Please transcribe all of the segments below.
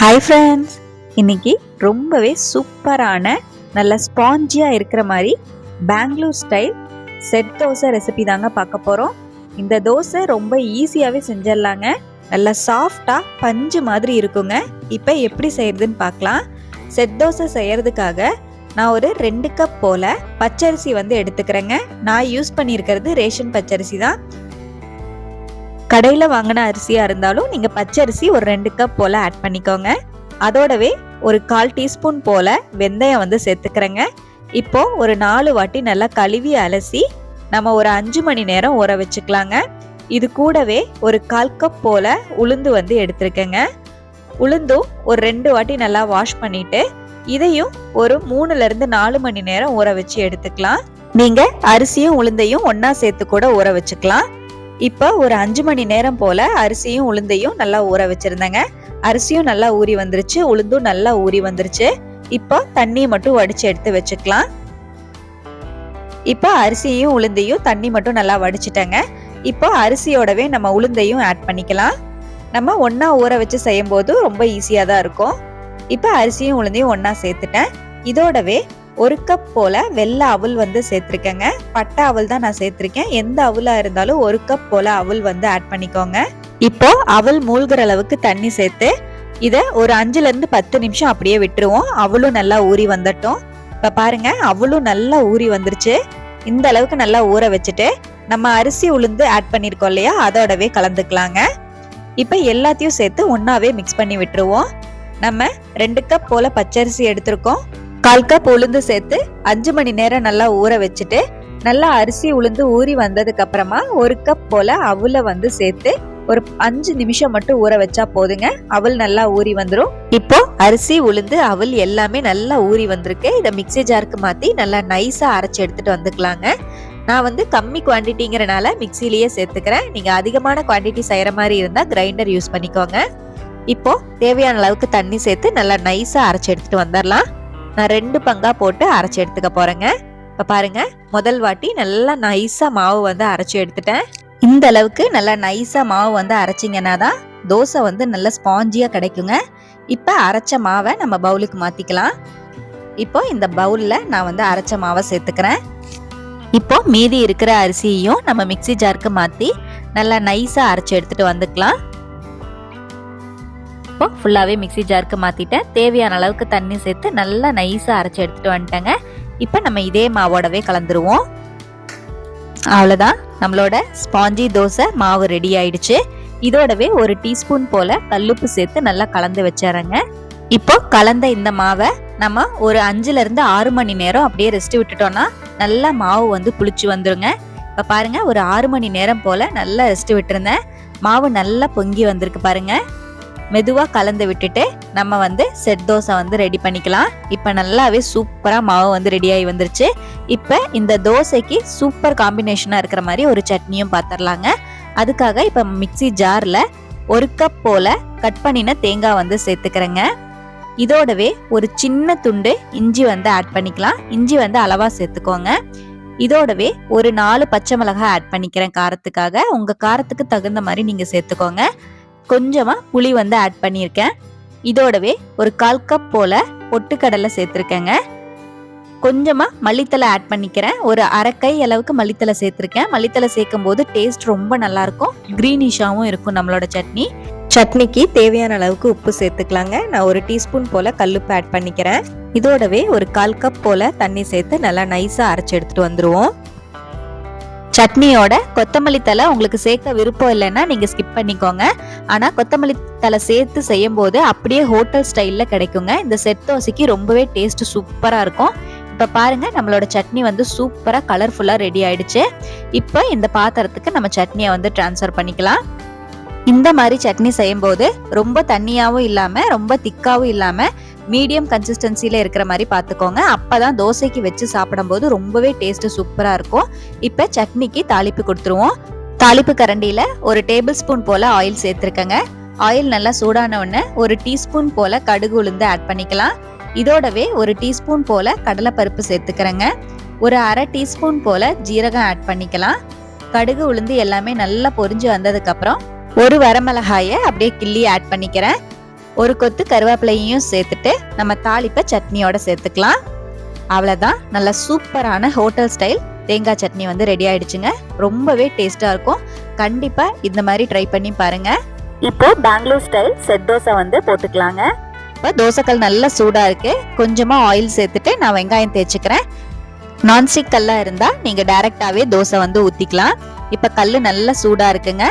Hi friends இன்னைக்கு ரொம்பவே சூப்பரான நல்ல ஸ்பாஞ்சியாக இருக்கிற மாதிரி Bangalore style set dosa recipe தாங்க பார்க்க போகிறோம் இந்த தோசை ரொம்ப ஈஸியாகவே செஞ்சிடலாங்க. நல்லா சாஃப்டாக பஞ்சு மாதிரி இருக்குங்க. இப்போ எப்படி செய்யறதுன்னு பார்க்கலாம். செட் தோசை செய்யறதுக்காக நான் ஒரு ரெண்டு கப் போல் பச்சரிசி வந்து எடுத்துக்கிறேங்க. நான் யூஸ் பண்ணியிருக்கிறது ரேஷன் பச்சரிசி தான். கடையில் வாங்கின அரிசியாக இருந்தாலும் நீங்கள் பச்சரிசி ஒரு ரெண்டு கப் போல் ஆட் பண்ணிக்கோங்க. அதோடவே ஒரு கால் டீஸ்பூன் போல் வெந்தயம் வந்து சேர்த்துக்கிறேங்க. இப்போது ஒரு நாலு வாட்டி நல்லா கழுவி அலசி நம்ம ஒரு அஞ்சு மணி நேரம் ஊற வச்சுக்கலாங்க. இது கூடவே ஒரு கால் கப் போல் உளுந்து வந்து எடுத்திருக்கேங்க. உளுந்தும் ஒரு ரெண்டு வாட்டி நல்லா வாஷ் பண்ணிவிட்டு இதையும் ஒரு மூணுலேருந்து நாலு மணி நேரம் ஊற வச்சு எடுத்துக்கலாம். நீங்கள் அரிசியும் உளுந்தையும் ஒன்றா சேர்த்து கூட ஊற வச்சுக்கலாம். இப்போ ஒரு அஞ்சு மணி நேரம் போல அரிசியும் உளுந்தையும் நல்லா ஊற வச்சுருந்தேங்க. அரிசியும் நல்லா ஊறி வந்துருச்சு உளுந்தும் நல்லா ஊறி வந்துருச்சு. இப்போ தண்ணியை மட்டும் வடித்து எடுத்து வச்சுக்கலாம். இப்போ அரிசியும் உளுந்தையும் தண்ணி மட்டும் நல்லா வடிச்சிட்டேங்க. இப்போ அரிசியோடவே நம்ம உளுந்தையும் ஆட் பண்ணிக்கலாம். நம்ம ஒன்றா ஊற வச்சு செய்யும் போது ரொம்ப ஈஸியாக தான் இருக்கும். இப்போ அரிசியும் உளுந்தையும் ஒன்றா சேர்த்துட்டேன். இதோடவே ஒரு கப் போல வெள்ளை அவல் வந்து சேர்த்துருக்கேங்க. பட்டை அவல் தான் நான் சேர்த்துருக்கேன். எந்த அவலா இருந்தாலும் ஒரு கப் போல அவல் வந்து ஆட் பண்ணிக்கோங்க. இப்போ அவல் மூழ்கிற அளவுக்கு தண்ணி சேர்த்து இதை ஒரு அஞ்சுலேருந்து பத்து நிமிஷம் அப்படியே விட்டுருவோம். அவளும் நல்லா ஊறி வந்துட்டோம். இப்போ பாருங்க அவளும் நல்லா ஊறி வந்துருச்சு. இந்த அளவுக்கு நல்லா ஊற வச்சுட்டு நம்ம அரிசி உளுந்து ஆட் பண்ணியிருக்கோம் இல்லையா? அதோடவே கலந்துக்கலாங்க. இப்போ எல்லாத்தையும் சேர்த்து ஒன்றாவே மிக்ஸ் பண்ணி விட்டுருவோம். நம்ம ரெண்டு கப் போல பச்சரிசி எடுத்திருக்கோம். கால் கப் உளுந்து சேர்த்து அஞ்சு மணி நேரம் நல்லா ஊற வச்சுட்டு நல்லா அரிசி உளுந்து ஊறி வந்ததுக்கு அப்புறமா ஒரு கப் போல அவுல வந்து சேர்த்து ஒரு அஞ்சு நிமிஷம் மட்டும் ஊற வச்சா போதுங்க. அவல் நல்லா ஊறி வந்துடும் இப்போ அரிசி உளுந்து அவல் எல்லாமே நல்லா ஊறி வந்திருக்கு. இதை மிக்ஸி ஜாருக்கு மாற்றி நல்லா நைஸாக அரைச்சி எடுத்துட்டு வந்துக்கலாங்க. நான் வந்து கம்மி குவான்டிட்டிங்கிறனால மிக்சிலேயே சேர்த்துக்கிறேன். நீங்கள் அதிகமான குவான்டிட்டி செய்கிற மாதிரி இருந்தால் கிரைண்டர் யூஸ் பண்ணிக்கோங்க. இப்போ தேவையான அளவுக்கு தண்ணி சேர்த்து நல்லா நைஸாக அரைச்சி எடுத்துட்டு வந்துடலாம் நான் ரெண்டு பங்காக போட்டு அரைச்சி எடுத்துக்க போகிறேங்க இப்போ பாருங்க முதல் வாட்டி நல்லா நைஸாக மாவு வந்து அரைச்சி எடுத்துட்டேன். இந்த அளவுக்கு நல்லா நைஸாக மாவு வந்து அரைச்சிங்கன்னா தான் தோசை வந்து நல்லா ஸ்பாஞ்சியாக கிடைக்குங்க. இப்போ அரைச்ச மாவை நம்ம பவுலுக்கு மாற்றிக்கலாம் இப்போ இந்த பவுலில் நான் வந்து அரைச்ச மாவை சேர்த்துக்கிறேன். இப்போ மீதி இருக்கிற அரிசியையும் நம்ம மிக்ஸி ஜாருக்கு மாற்றி நல்லா நைஸாக அரைச்சி எடுத்துகிட்டு வந்துக்கலாம். இப்போ ஃபுல்லாகவே மிக்ஸி ஜாருக்கு மாற்றிட்டேன் தேவையான அளவுக்கு தண்ணி சேர்த்து நல்லா நைஸாக அரைச்சி எடுத்துகிட்டு வந்துட்டேங்க. இப்போ நம்ம இதே மாவோடவே கலந்துருவோம். அவ்வளோதான் நம்மளோட ஸ்பாஞ்சி தோசை மாவு ரெடி ஆயிடுச்சு. இதோடவே ஒரு டீஸ்பூன் போல கல்லுப்பு சேர்த்து நல்லா கலந்து வச்சிடறேங்க இப்போ கலந்த இந்த மாவை நம்ம ஒரு அஞ்சுல இருந்து ஆறு மணி நேரம் அப்படியே ரெஸ்ட் விட்டுட்டோம்னா நல்லா மாவு வந்து புளிச்சு வந்துருங்க. இப்போ பாருங்க ஒரு ஆறு மணி நேரம் போல நல்லா ரெஸ்ட் விட்டுருந்தேன். மாவு நல்லா பொங்கி வந்திருக்கு பாருங்க. மெதுவாக கலந்து விட்டுட்டு நம்ம வந்து செட் தோசை வந்து ரெடி பண்ணிக்கலாம். இப்போ நல்லாவே சூப்பராக மாவு வந்து ரெடியாகி வந்துருச்சு. இப்போ இந்த தோசைக்கு சூப்பர் காம்பினேஷனாக இருக்கிற மாதிரி ஒரு சட்னியும் பார்த்துடலாங்க அதுக்காக இப்போ மிக்ஸி ஜாரில் ஒரு கப் போல் கட் பண்ணின தேங்காய் வந்து சேர்த்துக்கிறேங்க. இதோடவே ஒரு சின்ன துண்டு இஞ்சி வந்து ஆட் பண்ணிக்கலாம். இஞ்சி வந்து அளவாக சேர்த்துக்கோங்க. இதோடவே ஒரு நாலு பச்சை மிளகாய் ஆட் பண்ணிக்கிறேன் காரத்துக்காக. உங்கள் காரத்துக்கு தகுந்த மாதிரி நீங்கள் சேர்த்துக்கோங்க. கொஞ்சமாக புளி வந்து ஆட் பண்ணியிருக்கேன். இதோடவே ஒரு கால் கப் போல் பொட்டுக்கடலை சேர்த்துருக்கேங்க. கொஞ்சமாக மல்லித்தலை ஆட் பண்ணிக்கிறேன். ஒரு அரைக்கை அளவுக்கு மல்லித்தலை சேர்த்துருக்கேன். மல்லித்தலை சேர்க்கும் போது டேஸ்ட் ரொம்ப நல்லாயிருக்கும். க்ரீனிஷாகவும் இருக்கும் நம்மளோட சட்னி. சட்னிக்கு தேவையான அளவுக்கு உப்பு சேர்த்துக்கலாங்க. நான் ஒரு டீஸ்பூன் போல் கல்லுப்பு ஆட் பண்ணிக்கிறேன். இதோடவே ஒரு கால் கப் போல் தண்ணி சேர்த்து நல்லா நைஸாக அரைச்சி எடுத்துகிட்டு வந்துடுவோம் சட்னியோட கொத்தமல்லி தலை உங்களுக்கு சேர்க்க விருப்பம் இல்லைன்னா நீங்கள் ஸ்கிப் பண்ணிக்கோங்க. ஆனால் கொத்தமல்லி தலை சேர்த்து செய்யும் போது அப்படியே ஹோட்டல் ஸ்டைலில் கிடைக்குங்க. இந்த செட் தோசைக்கு ரொம்பவே டேஸ்ட் சூப்பராக இருக்கும். இப்போ பாருங்க நம்மளோட சட்னி வந்து சூப்பராக கலர்ஃபுல்லாக ரெடி ஆயிடுச்சு. இப்போ இந்த பாத்திரத்துக்கு நம்ம சட்னியை வந்து டிரான்ஸ்ஃபர் பண்ணிக்கலாம். இந்த மாதிரி சட்னி செய்யும்போது ரொம்ப தண்ணியாகவும் இல்லாமல் ரொம்ப திக்காகவும் இல்லாமல் மீடியம் கன்சிஸ்டன்சியில் இருக்கிற மாதிரி பார்த்துக்கோங்க. அப்போ தான் தோசைக்கு வச்சு சாப்பிடும்போது ரொம்பவே டேஸ்ட்டு சூப்பராக இருக்கும். இப்போ சட்னிக்கு தாளிப்பு கொடுத்துருவோம். தாளிப்பு கரண்டியில் ஒரு டேபிள் ஸ்பூன் போல் ஆயில் சேர்த்துருக்கேங்க. ஆயில் நல்லா சூடான உடனே ஒரு டீஸ்பூன் போல் கடுகு உளுந்து ஆட் பண்ணிக்கலாம். இதோடவே ஒரு டீஸ்பூன் போல் கடலைப்பருப்பு சேர்த்துக்கிறேங்க. ஒரு அரை டீஸ்பூன் போல் ஜீரகம் ஆட் பண்ணிக்கலாம். கடுகு உளுந்து எல்லாமே நல்லா பொரிஞ்சு வந்ததுக்கப்புறம் ஒரு வரமிளகாயை அப்படியே கிள்ளி ஆட் பண்ணிக்கிறேன். ஒரு கொத்து கருவேப்பிலையும் சேர்த்துட்டு நம்ம தாளிப்பை சட்னியோட சேர்த்துக்கலாம். அவ்வளோதான் நல்ல சூப்பரான ஹோட்டல் ஸ்டைல். தேங்காய் சட்னி வந்து ரெடி ஆயிடுச்சுங்க. ரொம்பவே டேஸ்டாக இருக்கும். கண்டிப்பாக இந்த மாதிரி ட்ரை பண்ணி பாருங்க. இப்போ பெங்களூர் ஸ்டைல் செட் தோசை வந்து போட்டுக்கலாங்க. இப்போ தோசைக்கல் நல்லா சூடாக இருக்கு. கொஞ்சமாக ஆயில் சேர்த்துட்டு நான் வெங்காயம் தேய்ச்சிக்கிறேன். நான்ஸ்டிக் கல்லாக இருந்தால் நீங்கள் டைரெக்டாகவே தோசை வந்து ஊற்றிக்கலாம் இப்போ கல் நல்லா சூடாக இருக்குங்க.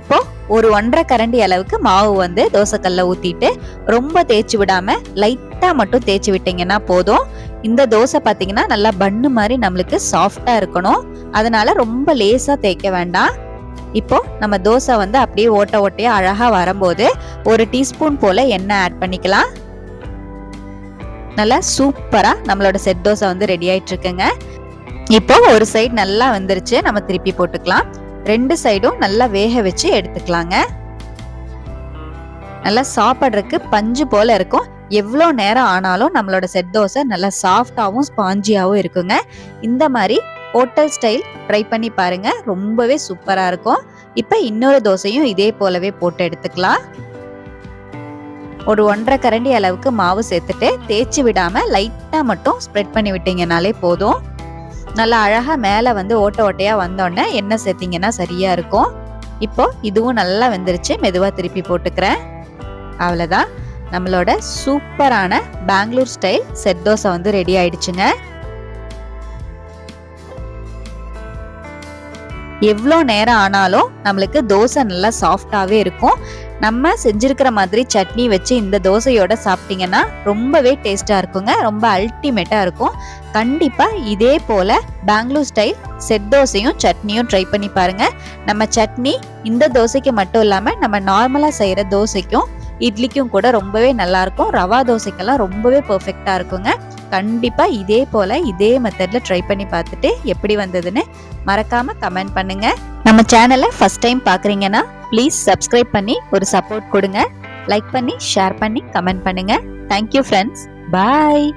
இப்போ ஒரு ஒன்றரை கரண்டி அளவுக்கு மாவு வந்து தோசைக்கல்ல ஊற்றிட்டு ரொம்ப தேய்ச்சி விடாமல் லைட்டாக மட்டும் தேய்ச்சி விட்டீங்கன்னா போதும். இந்த தோசை பார்த்தீங்கன்னா நல்லா பன்னு மாதிரி நம்மளுக்கு சாஃப்டாக இருக்கணும். அதனால ரொம்ப லேசாக தேய்க்க வேண்டாம். இப்போ நம்ம தோசை வந்து அப்படியே ஓட்ட ஓட்டையே அழகாக வரும்போது ஒரு டீஸ்பூன் போல் எண்ணெய் ஆட் பண்ணிக்கலாம். நல்லா சூப்பராக நம்மளோட செட் தோசை வந்து ரெடி ஆயிட்டு இருக்குங்க. இப்போ ஒரு சைடு நல்லா வந்துருச்சு. நம்ம திருப்பி போட்டுக்கலாம். ரெண்டு சைடும் நல்லா வேக வச்சு எடுத்துக்கலாங்க. நல்லா சாப்பிட்றதுக்கு பஞ்சு போல இருக்கும். எவ்வளோ நேரம் ஆனாலும் நம்மளோட செட் தோசை நல்லா சாஃப்டாகவும் ஸ்பாஞ்சியாகவும் இருக்குங்க. இந்த மாதிரி ஹோட்டல் ஸ்டைல் ட்ரை பண்ணி பாருங்க. ரொம்பவே சூப்பராக இருக்கும். இப்போ இன்னொரு தோசையும் இதே போலவே போட்டு எடுத்துக்கலாம். ஒரு ஒன்றரை கரண்டி அளவுக்கு மாவு சேர்த்துட்டு தேய்ச்சி விடாமல் லைட்டாக மட்டும் ஸ்ப்ரெட் பண்ணி விட்டீங்கனாலே போதும். நல்லா அழகாக மேலே வந்து ஓட்ட ஓட்டையாக வந்தோடனே எண்ணெய் சேர்த்திங்கன்னா சரியாக இருக்கும். இப்போது இதுவும் நல்லா வெந்துருச்சு. மெதுவாக திருப்பி போட்டுக்கிறேன். அவ்வளோதான் நம்மளோட சூப்பரான பெங்களூர் ஸ்டைல் செட் தோசை வந்து ரெடி ஆயிடுச்சுங்க. எவ்வளோ நேரம் ஆனாலும் நம்மளுக்கு தோசை நல்லா சாஃப்டாகவே இருக்கும். நம்ம செஞ்சிருக்கிற மாதிரி சட்னி வச்சு இந்த தோசையோட சாப்பிட்டீங்கன்னா ரொம்பவே டேஸ்ட்டாக இருக்குங்க. ரொம்ப அல்டிமேட்டாக இருக்கும். கண்டிப்பாக இதே போல் பெங்களூர் ஸ்டைல் செட் தோசையும் சட்னியும் ட்ரை பண்ணி பாருங்க. நம்ம சட்னி இந்த தோசைக்கு மட்டும் இல்லாமல் நம்ம நார்மலாக செய்கிற தோசைக்கும் இட்லிக்கும் கூட ரொம்பவே நல்லா இருக்கும். ரவா தோசைக்கெல்லாம் ரொம்பவே பெர்ஃபெக்டா இருக்குங்க. கண்டிப்பா இதே போல இதே மெத்தட்ல ட்ரை பண்ணி பார்த்துட்டு எப்படி வந்ததுன்னு மறக்காம கமெண்ட் பண்ணுங்க. நம்ம சேனலை ஃபர்ஸ்ட் டைம் பாக்குறீங்கன்னா ப்ளீஸ் சப்ஸ்கிரைப் பண்ணி ஒரு சப்போர்ட் கொடுங்க. லைக் பண்ணி ஷேர் பண்ணி கமெண்ட் பண்ணுங்க. Thank you friends bye